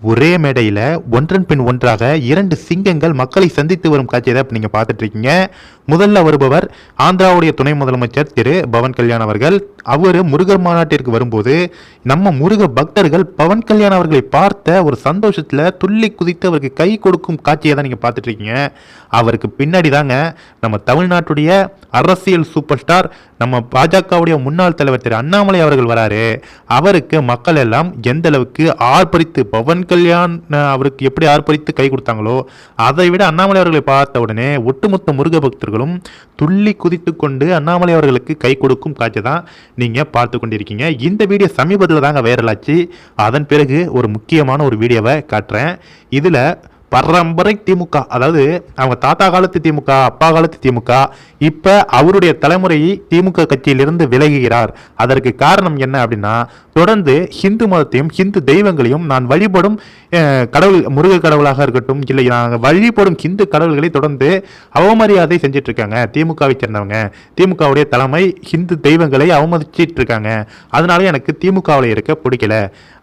ஒரே மேடையில் ஒன்றன் பின் ஒன்றாக இரண்டு சிங்கங்கள் மக்களை சந்தித்து வரும் காட்சியை தான் நீங்கள் பார்த்துட்டு இருக்கீங்க முதல்ல வருபவர் ஆந்திராவுடைய துணை முதலமைச்சர் திரு பவன் கல்யாண் அவர்கள். அவர் முருகர் மாநாட்டிற்கு வரும்போது நம்ம முருக பக்தர்கள் பவன் கல்யாண் அவர்களை பார்த்த ஒரு சந்தோஷத்தில் துள்ளி குதித்து அவருக்கு கை கொடுக்கும் காட்சியை தான் நீங்கள் பார்த்துட்டு இருக்கீங்க அவருக்கு பின்னாடி தாங்க நம்ம தமிழ்நாட்டுடைய அரசியல் சூப்பர் ஸ்டார் நம்ம பாஜகவுடைய முன்னாள் தலைவர் திரு அண்ணாமலை அவர்கள் வராரு. அவருக்கு மக்கள் எல்லாம் எந்த அளவுக்கு ஆர்ப்பரித்து பவன் கல்யாண் அவருக்கு எப்படி ஆர்ப்பரித்து கை கொடுத்தாங்களோ அதை விட அண்ணாமலை அவர்களை பார்த்த உடனே ஒட்டுமொத்த முருக பக்தர்களும் துள்ளி குதித்து கொண்டு அண்ணாமலை அவர்களுக்கு கை கொடுக்கும் காட்சி தான் நீங்கள் பார்த்து கொண்டிருக்கீங்க. இந்த வீடியோ சமீபத்தில் தாங்க வைரலாச்சு அதன் பிறகு ஒரு முக்கியமான ஒரு வீடியோவை காட்டுறேன். இதில் பரம்பரை திமுக. அதாவது அவங்க தாத்தா காலத்து திமுக அப்பா காலத்து திமுக இப்போ அவருடைய தலைமுறை திமுக கட்சியிலிருந்து விலகுகிறார். அதற்கு காரணம் என்ன அப்படின்னா தொடர்ந்து ஹிந்து மதத்தையும் ஹிந்து தெய்வங்களையும் நான் வழிபடும் கடவுள் முருக கடவுளாக இருக்கட்டும் இல்லை நாங்கள் வழிபடும் ஹிந்து கடவுள்களை தொடர்ந்து அவமரியாதை செஞ்சுட்டு இருக்காங்க திமுகவை சேர்ந்தவங்க. திமுகவுடைய தலைமை ஹிந்து தெய்வங்களை அவமதிச்சிட்டு இருக்காங்க அதனால எனக்கு திமுகவில் இருக்க பிடிக்கல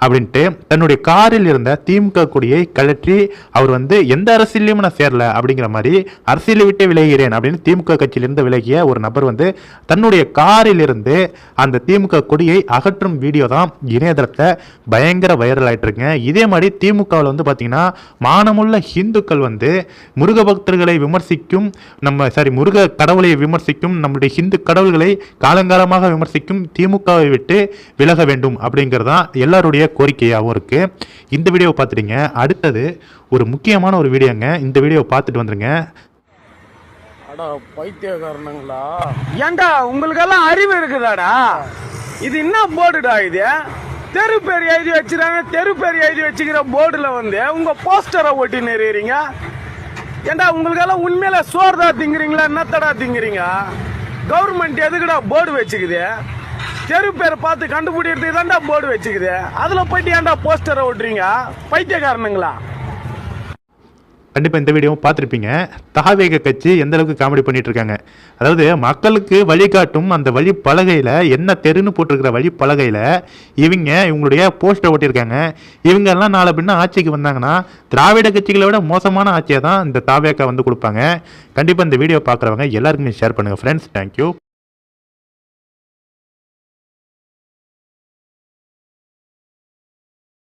அப்படின்ட்டு தன்னுடைய காரில் இருந்த திமுக கொடியை கழற்றி அவர் வந்து எந்த அரசியலையும் நான் சேரல அப்படிங்கிற மாதிரி அரசியலை விட்டு விலகிறேன் அப்படின்னு திமுக கட்சியிலிருந்து விலகிய ஒரு நபர் வந்து தன்னுடைய காரில் இருந்து அந்த திமுக கொடியை அகற்றும் வீடியோ தான் இணையதளத்தை பயங்கர வைரல் ஆயிட்டு இருக்குங்க இதே மாதிரி திமுக திமுகவில் வந்து பார்த்தீங்கன்னா மானமுள்ள ஹிந்துக்கள் வந்து முருக பக்தர்களை விமர்சிக்கும் நம்ம சாரி முருக கடவுளை விமர்சிக்கும் நம்முடைய ஹிந்து கடவுள்களை காலங்காலமாக விமர்சிக்கும் திமுகவை விட்டு விலக வேண்டும் அப்படிங்கிறது தான் எல்லாருடைய கோரிக்கையாகவும் இருக்கு. இந்த வீடியோவை பார்த்துட்டீங்க அடுத்தது ஒரு முக்கியமான ஒரு வீடியோங்க. இந்த வீடியோவை பார்த்துட்டு வந்துருங்க. அடா பைத்தியக்காரனுங்களா? ஏன்டா உங்களுக்கெல்லாம் அறிவு இருக்குதாடா? இது என்ன போர்டுடா இது? தெரு பேர் எழுதி வச்சுறாங்க தெரு பேர் எழுதி வச்சுக்கிற போர்டில் வந்து உங்க போஸ்டரை ஒட்டி நிறையறீங்க. ஏன்டா உங்களுக்கெல்லாம் உண்மையில சோறு தான் திங்குறீங்களா என்னத்தடா திங்குறீங்க? கவர்மெண்ட் எதுக்குடா போர்டு வச்சுக்குது? தெரு பேரை பார்த்து கண்டுபிடிக்கிறதுக்கு தான்டா போர்டு வச்சுக்குது. அதில் போயிட்டு ஏன்டா போஸ்டரை ஒட்டுறீங்க? பைத்தியக்காரனுங்களா? கண்டிப்பாக இந்த வீடியோவும் பார்த்துருப்பீங்க. தகாவேக கட்சி எந்த அளவுக்கு காமெடி பண்ணிட்டு இருக்காங்க அதாவது மக்களுக்கு வழிகாட்டும் அந்த வழி பலகையில் என்ன தெருன்னு போட்டிருக்கிற வழி பலகையில் இவங்க இவங்களுடைய போஸ்டர் ஓட்டியிருக்காங்க இவங்க எல்லாம் நாளை பின்ன ஆட்சிக்கு வந்தாங்கன்னா திராவிட கட்சிகளை விட மோசமான ஆட்சியை தான் இந்த தாவேக்கா வந்து கொடுப்பாங்க. கண்டிப்பாக இந்த வீடியோ பார்க்குறவங்க எல்லாருக்குமே ஷேர் பண்ணுங்கள் ஃப்ரெண்ட்ஸ் தேங்க்யூ